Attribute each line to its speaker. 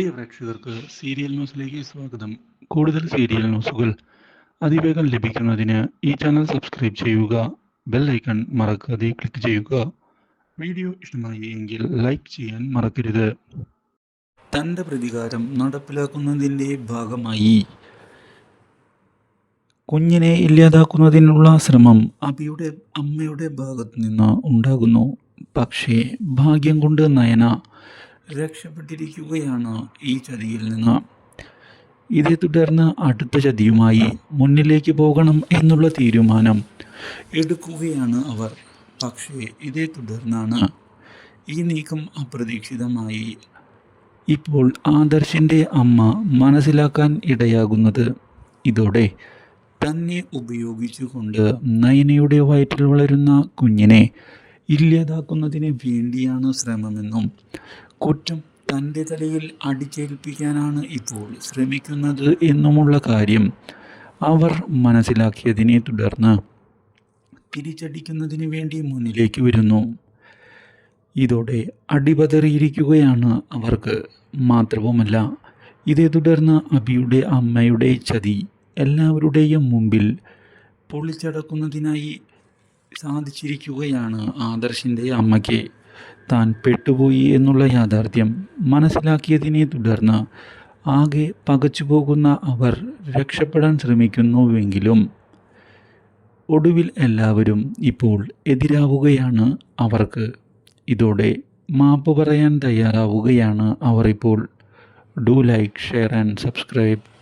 Speaker 1: പ്രിയ പ്രേക്ഷകർക്ക് സീരിയൽ ന്യൂസിലേക്ക് സ്വാഗതം. കൂടുതൽ സീരിയൽ ന്യൂസുകൾ അതിവേഗം ലഭിക്കുന്നതിന് ഈ ചാനൽ സബ്സ്ക്രൈബ് ചെയ്യുക ബെൽ ഐക്കൺ മറക്കാതെ ക്ലിക്ക് ചെയ്യുക. വീഡിയോ ഇഷ്ടമായി എങ്കിൽ ലൈക്ക് ചെയ്യാൻ മറക്കരുത്. തന്റെ പ്രതികാരം നടപ്പിലാക്കുന്നതിന്റെ ഭാഗമായി. കുഞ്ഞിനെ ഇല്ലാതാക്കുന്നതിനുള്ള ശ്രമം അബിയുടെ അമ്മയുടെ ഭാഗത്തു നിന്ന് ഉണ്ടാകുന്നു. പക്ഷേ ഭാഗ്യം കൊണ്ട് നയന രക്ഷപ്പെട്ടിരിക്കുകയാണ് ഈ ചതിയിൽ നിന്ന്. ഇതേ തുടർന്ന് അടുത്ത ചതിയുമായി മുന്നിലേക്ക് പോകണം എന്നുള്ള തീരുമാനം എടുക്കുകയാണ് അവർ. പക്ഷേ ഇതേ തുടർന്നാണ് ഈ നീക്കം അപ്രതീക്ഷിതമായി. ഇപ്പോൾ ആദർശിന്റെ അമ്മ മനസ്സിലാക്കാൻ ഇടയാകുന്നത് ഇതോടെ. തന്നെ ഉപയോഗിച്ചുകൊണ്ട് നയനയുടെ വയറ്റിൽ വളരുന്ന കുഞ്ഞിനെ ഇല്ലാതാക്കുന്നതിന് വേണ്ടിയാണ് ശ്രമമെന്നും കുറ്റം തന്റെ തലയിൽ അടിച്ചേൽപ്പിക്കാനാണ് ഇപ്പോൾ ശ്രമിക്കുന്നത് എന്നുമുള്ള കാര്യം അവർ മനസ്സിലാക്കിയതിനെ തുടർന്ന് തിരിച്ചടിക്കുന്നതിന് വേണ്ടി മുന്നിലേക്ക് വരുന്നു. ഇതോടെ അടിപതറിയിരിക്കുകയാണ് അവർക്ക്. മാത്രവുമല്ല ഇതേ തുടർന്ന് അബിയുടെ അമ്മയുടെ ചതി എല്ലാവരുടെയും മുമ്പിൽ പൊളിച്ചടക്കുന്നതിനായി സാധിച്ചിരിക്കുകയാണ് ആദർശിന്റെ അമ്മയ്ക്ക്. താൻ പെട്ടുപോയി എന്നുള്ള യാഥാർത്ഥ്യം മനസ്സിലാക്കിയതിനെ തുടർന്ന് ആകെ പകച്ചുപോകുന്ന അവർ രക്ഷപ്പെടാൻ ശ്രമിക്കുന്നുവെങ്കിലും ഒടുവിൽ എല്ലാവരും ഇപ്പോൾ എതിരാവുകയാണ് അവർക്ക്. ഇതോടെ മാപ്പ് പറയാൻ തയ്യാറാവുകയാണ് അവർ ഇപ്പോൾ. Do like share and subscribe.